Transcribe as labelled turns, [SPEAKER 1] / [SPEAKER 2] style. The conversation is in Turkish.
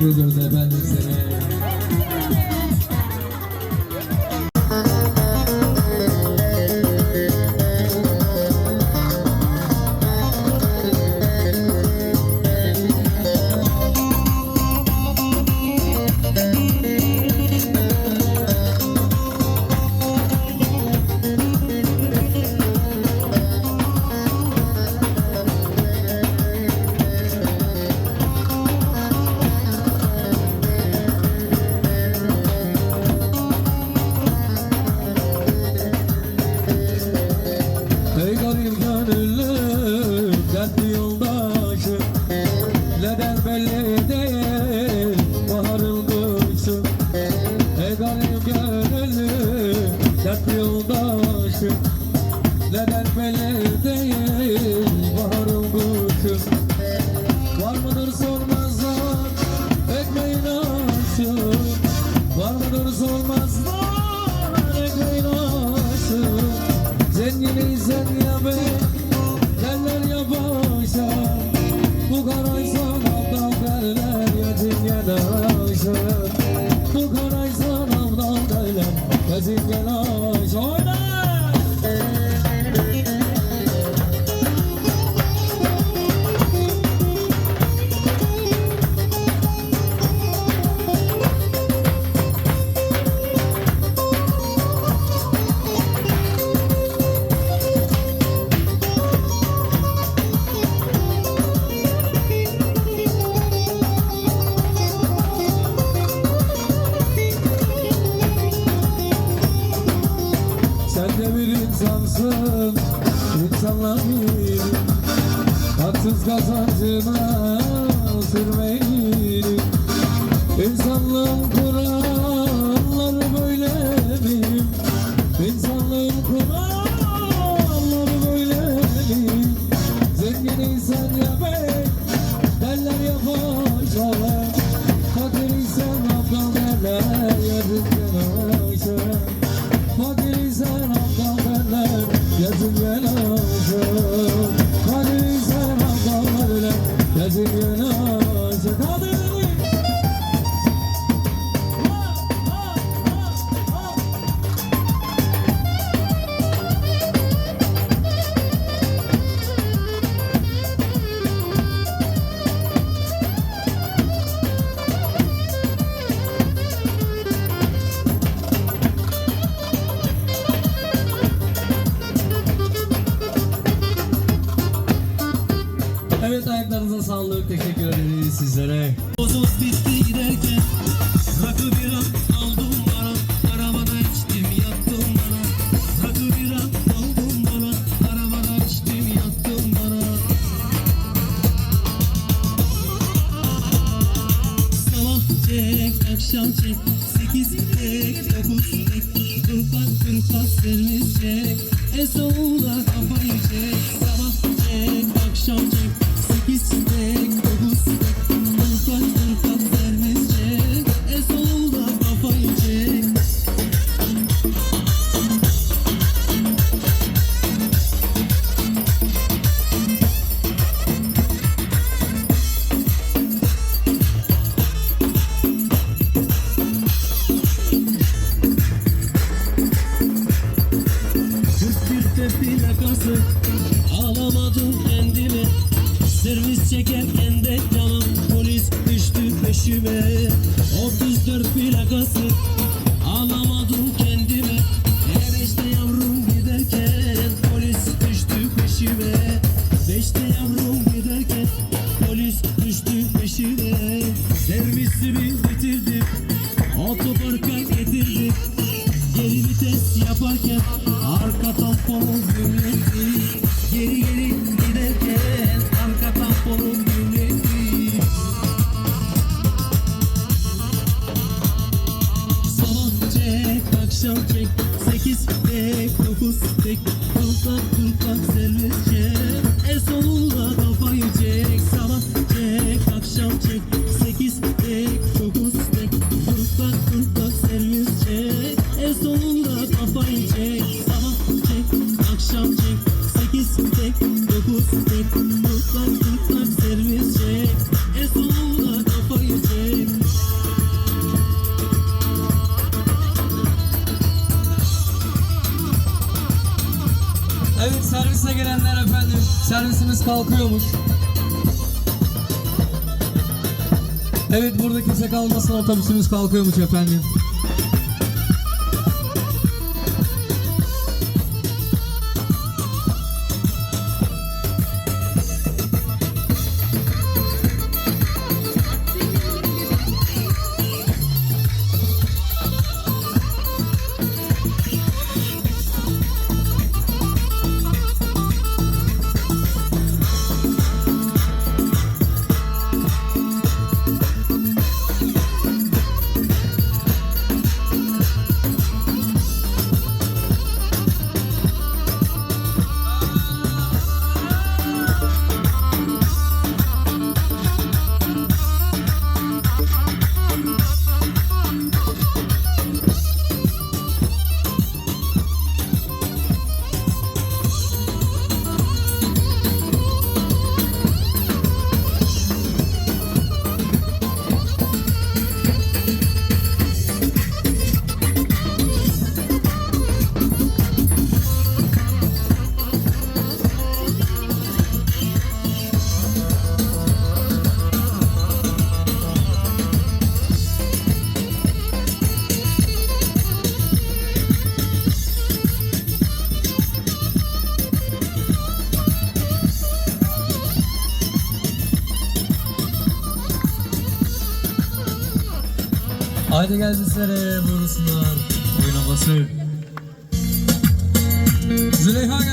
[SPEAKER 1] teşekkür ediyoruz Neden belli değil insansın, insanlar bir Haksız kazancına sürmeyin İnsanlığın kuralları ayaklarınıza sağlık. Teşekkür ederiz sizlere.
[SPEAKER 2] Bozoz bitti giderken Rakı bir aldım bana. Arabada içtim yattım bana. Rakı bir aldım bana. Arabada içtim yattım bana. Sabah çek, akşam çek. Sekiz tek, dokuz tek. Kırpak kırpak servis çek. En sonunda kafayı çek. Sabah çek, akşam çek Sekiz peşime 34 plakası Alamadım kendimi E beşte yavrum giderken Polis düştü peşime. Beşte yavrum giderken Polis düştü peşime. Servisi biz akşam çek. Sekiz tek, dokuz tek. Kulpak kulpak servis çek. En kafayı çek. Sabah çek, akşam çek. Sekiz tek, dokuz tek. Kulpak kulpak servis çek. En sonunda kafayı çek. Sabah çek, akşam çek. Sekiz tek, dokuz tek. Kulpak kulpak
[SPEAKER 1] kalkıyormuş. Evet burada kimse kalmasın otobüsümüz kalkıyormuş efendim. Haydi gel bizlere buyursunlar. Oynaması. Züleyha gel